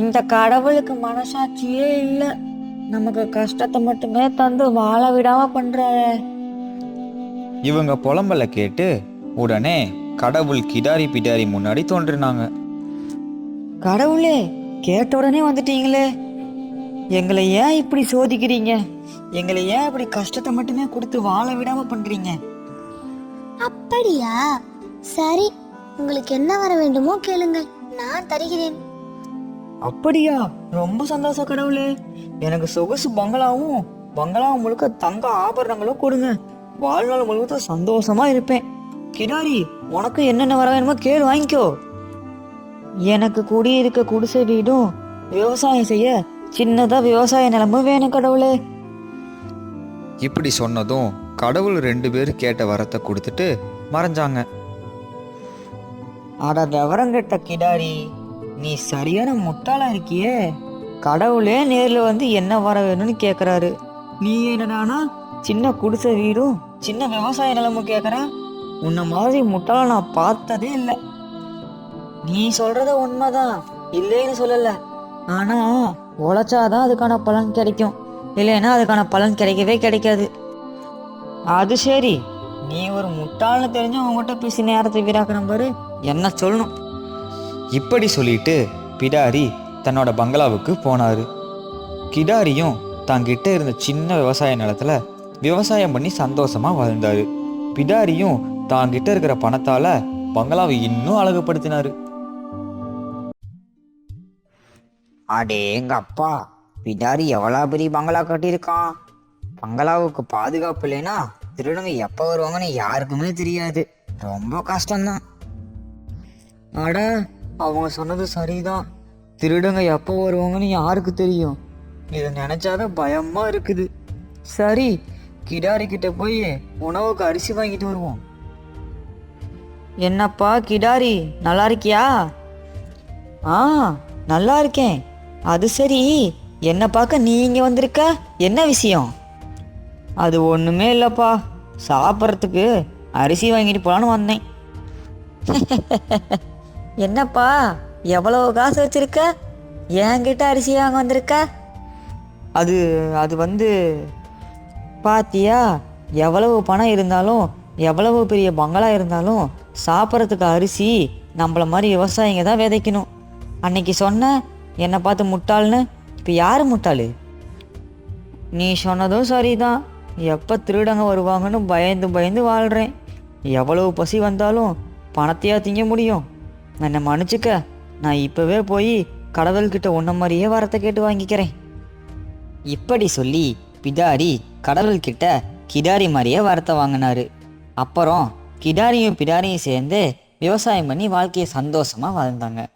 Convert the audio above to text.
இந்த கடவுளுக்கு மனசாட்சியே இல்லை. நமக்கு கஷ்டத்தை மட்டுமே தந்து வாழ விடாம பண்றாரு இவங்க புலம்பல கேட்டு உடனே கடவுள் கிடாரி பிடாரி முன்னாடி தோன்றினாங்க. கடவுளே கேட்ட உடனே வந்துட்டீங்களே. எங்களை ஏன் இப்படி சோதிக்கிறீங்க? எங்களை ஏன் இப்படி கஷ்டத்தை மட்டுமே கொடுத்து வாழ விடாம பண்றீங்க? அப்படியா? சரி உங்களுக்கு என்ன வர வேண்டுமோ கேளுங்கள். நான் தருகிறேன். அப்படியா? ரொம்ப சந்தோஷம் கடவுளே. எனக்கு சொகுசு பங்களாவும் பங்களாவும் முழுக்க தங்க ஆபரணங்களும் கொடுங்க. வாழ்நாள் முழுக்க சந்தோஷமா இருப்பேன். கிடாரி உனக்கு என்னென்ன வர வேணுமோ கேளு வாங்கிக்கோ. எனக்கு குடியிருக்க குடிசை வீடும் விவசாயம் செய்ய சின்னதா விவசாய நிலமும் வேணும் கடவுளே. இப்படி சொன்னதும் கடவுள் ரெண்டு பேர் கேட்ட வரத்தை கொடுத்துட்டு மறைஞ்சாங்க. அட விவரம் கெட்ட கிடாரி. நீ சரியான முட்டாளா இருக்கியே? கடவுளே நேர்ல வந்து என்ன வர வேணும்னு கேக்குறாரு. நீ என்னடானா சின்ன குடிசை வீடும் சின்ன விவசாய நிலமும் கேக்குற? உன்ன மாதிரி முட்டாள நான் பார்த்ததே இல்லை. நீ சொல்றது உண்மைதான். இல்லைன்னு சொல்லல. ஆனா உழைச்சாதான் அதுக்கான பலன் கிடைக்கும். இல்லைன்னா அதுக்கான பலன் கிடைக்கவே கிடைக்காது. அது சரி. நீ ஒரு முட்டாள்னு தெரிஞ்சு உங்ககிட்ட பேசி நேரத்தை வீராக்கிற பாரு. என்ன சொல்லணும்? இப்படி சொல்லிட்டு பிடாரி தன்னோட பங்களாவுக்கு போனார். கிடாரியும் தங்கிட்ட இருந்த சின்ன விவசாய நிலத்தில் விவசாயம் பண்ணி சந்தோஷமாக வாழ்ந்தார். பிடாரியும் தாங்கிட்ட இருக்கிற பணத்தால் பங்களாவை இன்னும் அழகுபடுத்தினார். அடே எங்க அப்பா பிடாரி எவ்வளோ பெரிய பங்களா கட்டியிருக்கான்? பங்களாவுக்கு பாதுகாப்பு இல்லைன்னா திருடங்க எப்போ வருவாங்கன்னு யாருக்குமே தெரியாது. ரொம்ப கஷ்டம்தான். அட அவங்க சொன்னது சரிதான். திருடங்க எப்போ வருவாங்கன்னு யாருக்கு தெரியும்? இதை நினைச்சாதான் பயமா இருக்குது. சரி கிடாரி கிட்ட போய் உணவுக்கு அரிசி வாங்கிட்டு வருவோம். என்னப்பா கிடாரி நல்லா இருக்கியா? ஆ நல்லா இருக்கேன். அது சரி. என்னை பார்க்க நீ இங்கே வந்திருக்க? என்ன விஷயம்? அது ஒன்றுமே இல்லைப்பா. சாப்பிட்றதுக்கு அரிசி வாங்கிட்டு போகலான்னு வந்தேன். என்னப்பா எவ்வளவு காசு வச்சிருக்க? என்கிட்ட அரிசி வாங்க வந்திருக்க? அது அது வந்து பாத்தியா எவ்வளவு பணம் இருந்தாலும் எவ்வளவு பெரிய பங்களா இருந்தாலும் சாப்பிட்றதுக்கு அரிசி நம்மள மாதிரி விவசாயிங்க தான் விதைக்கணும். அன்னைக்கு சொன்ன என்னை பார்த்து முட்டாள்னு இப்போ யார் முட்டாளு? நீ சொன்னதும் சரிதான். எப்போ திருடங்க வருவாங்கன்னு பயந்து பயந்து வாழ்கிறேன் எவ்வளவு பசி வந்தாலும் பணத்தையா திங்க முடியும். என்னை மன்னிச்சுக்க நான் இப்போவே போய் கடவுள்கிட்ட உன்ன மாதிரியே வரத்தை கேட்டு வாங்கிக்கிறேன். இப்படி சொல்லி பிடாரி கடவுள்கிட்ட கிடாரி மாதிரியே வரத்தை வாங்கினாரு. அப்புறம் கிடாரியும் பிடாரியும் சேர்ந்து விவசாயம் பண்ணி வாழ்க்கையை சந்தோஷமாக வாழ்ந்தாங்க.